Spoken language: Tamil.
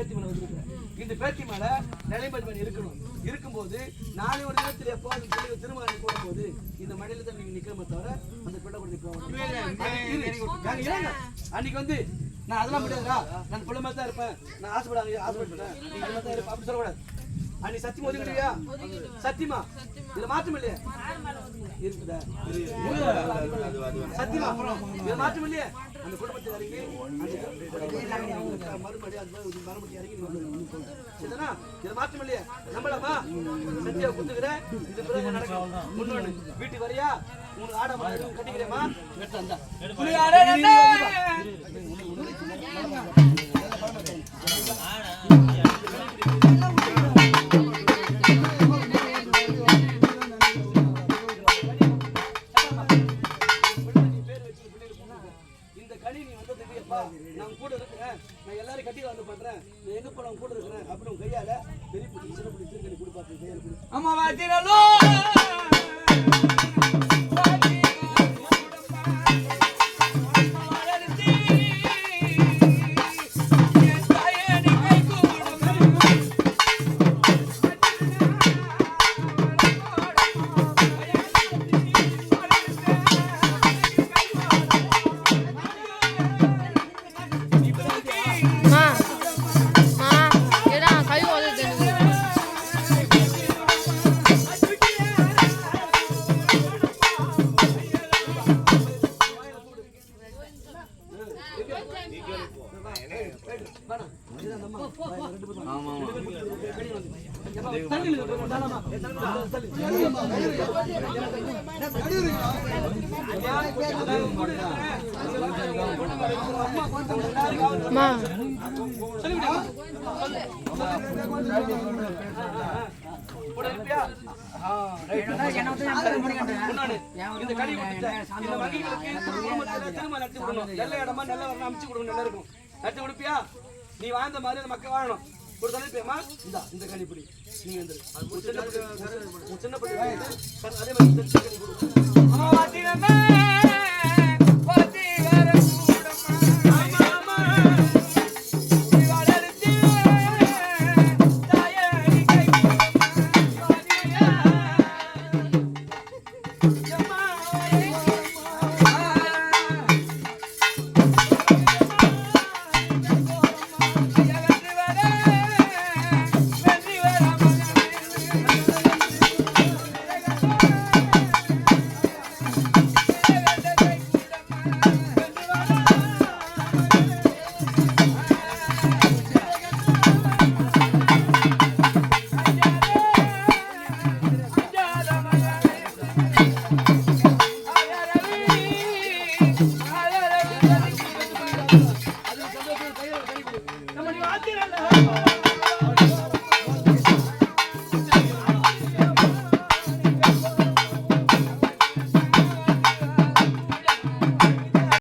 பேத்தி மேல வந்திருக்கிறேன் இந்த பேத்தி மேல நிலைமதிமன் இருக்கணும். இருக்கும்போது நாளை ஒரு தினத்தில் எப்போது சொல்லி திருமணம் போடும்போது இந்த மழையில தான் நீங்க நிக்கணுமே தவிர அந்த பிள்ளை நிற்க அன்னைக்கு வந்து நான் அதெல்லாம் முடியாதுடா. நான் பிள்ளை மாதிரி தான் இருப்பேன். நான் ஆசைப்படாங்க ஆசைப்பட்டேன் நீ அது மாதிரி தான் இருப்பேன். அப்படி சொல்லக்கூடாது. அன்னைக்கு சத்தியம் ஒதுக்கிறியா சத்தியமா? இதுல மாற்றம் இல்லையா? இருக்குதா? சத்தியமா? இதுல மாற்றம் இல்லையா? அந்த குடும்பத்தில் இறங்கி அந்த மறுபடி அது மாதிரி மறுபடி இறங்கி நீ சரிதானா இதுல மாற்றம் இல்லையா? நம்பலாமா சத்தியா குத்துக்கிறேன். இது பிறகு நடக்கும். முன்னோடு வீட்டுக்கு வரியா? உனக்கு ஆட மாதிரி கட்டிக்கிறேமா எடுத்து வந்தா. நான் கூட இருக்கிறேன். நான் எல்லாரும் கட்டி வந்து பண்றேன். நான் எங்க போன கூட இருக்கிறேன். அப்படின்னு உன் கையால பெரிய பிடி சின்ன பிடி திருக்கணி கொடுப்பாத்து வாத்திரலோ மா கூட இந்த கனி கொடுத்துட்டேன். இந்த மகிழ்ச்சிக்கு குடும்பத்துல திருமணம் நடத்தி விடணும். நல்ல இடமா நல்ல வரணும் அமைச்சு கொடுக்கணும் நல்லா இருக்கும் நடத்தி கொடுப்பியா நீ வாழ்ந்த மாதிரி அந்த மக்கள் வாழணும் ஒரு தலைப்பியமா இந்தா இந்த கனிப்பிடி நீங்க வந்துரு உன் சின்ன பிள்ளை சின்ன பிள்ளை அதே மாதிரி அது சந்தோஷம் கையில் கை நம்ம நீ வாத்திரல்ல